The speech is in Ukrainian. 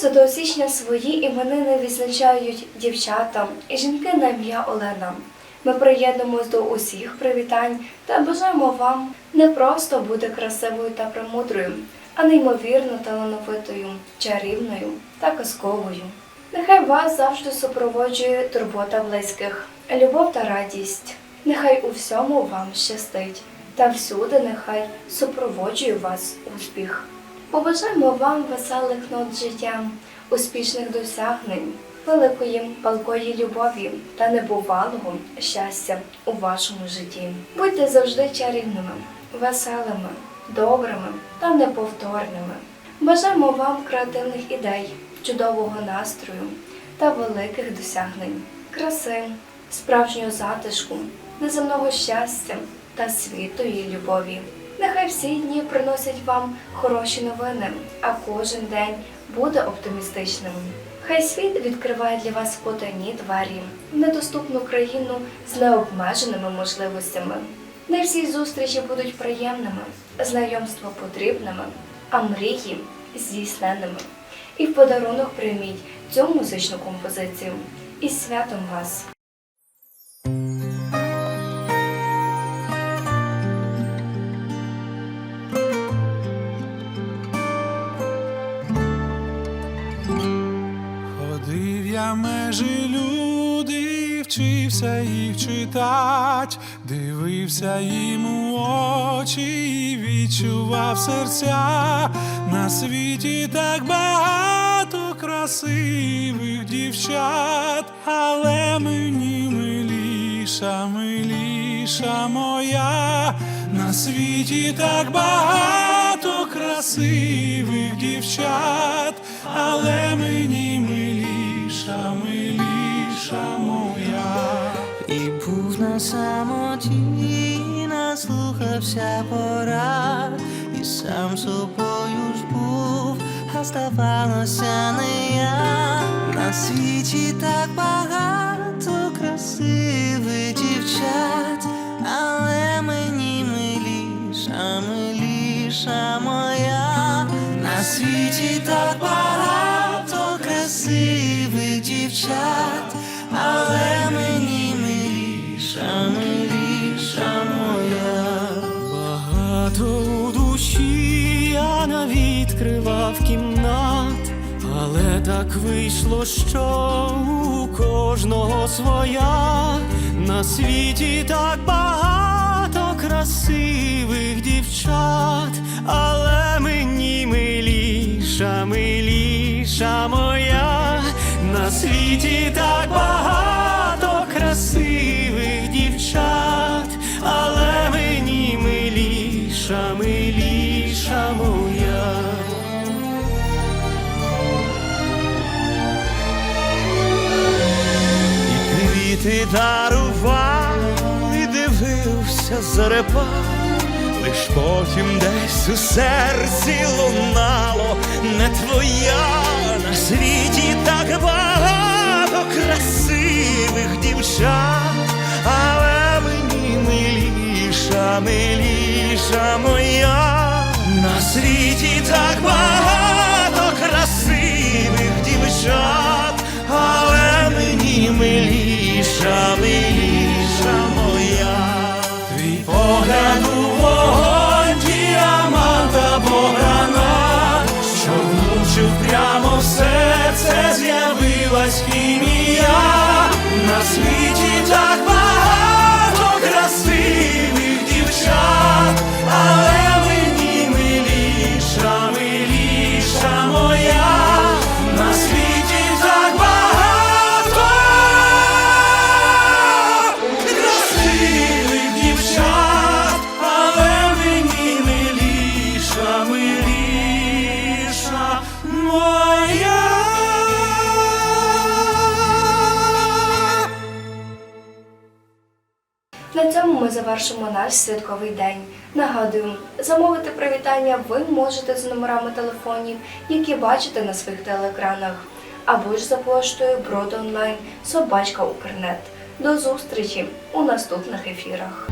Святого січня свої іменини відзначають дівчата і жінки на ім'я Олена. Ми приєднуємось до усіх привітань та бажаємо вам не просто бути красивою та премудрою, а неймовірно талановитою, чарівною та казковою. Нехай вас завжди супроводжує турбота близьких, любов та радість. Нехай у всьому вам щастить, та всюди нехай супроводжує вас успіх. Побажаємо вам веселих нот життя, успішних досягнень, великої палкої любові та небувалого щастя у вашому житті. Будьте завжди чарівними, веселими, добрими та неповторними. Бажаємо вам креативних ідей, чудового настрою та великих досягнень, краси, справжнього затишку, неземного щастя та світої любові. Нехай всі дні приносять вам хороші новини, а кожен день буде оптимістичним. Хай світ відкриває для вас потайні двері в недоступну країну з необмеженими можливостями. Не всі зустрічі будуть приємними, знайомства потрібними, а мрії здійсненними. І в подарунок прийміть цю музичну композицію. Із святом вас! Ходив я межі люди, вчився їх читать, дивився їм у очі і відчував серця. На світі так багато красивих дівчат, але мені миліша, миліша моя, на світі так багато красивих дівчат, але мені миліша, миліша моя. І був на самоті, наслухався порад, і сам собою ж був, а здавалося не я. На світі так багато красивих дівчат, але мені миліша, миліша моя. На світі так багато красивих Багато у душі я навідкривав кімнат, але так вийшло, що у кожного своя. На світі так багато красивих дівчат, але мені миліша, миліша моя. На світі так багато красивих дівчат, миліша, миліша моя. І квіти дарував, і дивився зарепав, лиш потім десь у серці лунало не твоя на світі так багато красивих дівчат, але мені миліша, миліша моя, на світі так багато красивих дівчат, але мені миліша, миліша моя, твій погляд у вогонь, діамант або гранат, що влучив прямо в серце, з'явилась хімія, на світі так багато На цьому ми завершимо наш святковий день. Нагадую, замовити привітання ви можете за номерами телефонів, які бачите на своїх телеекранах, або ж за поштою Брод онлайн Собачка Укрнет. До зустрічі у наступних ефірах.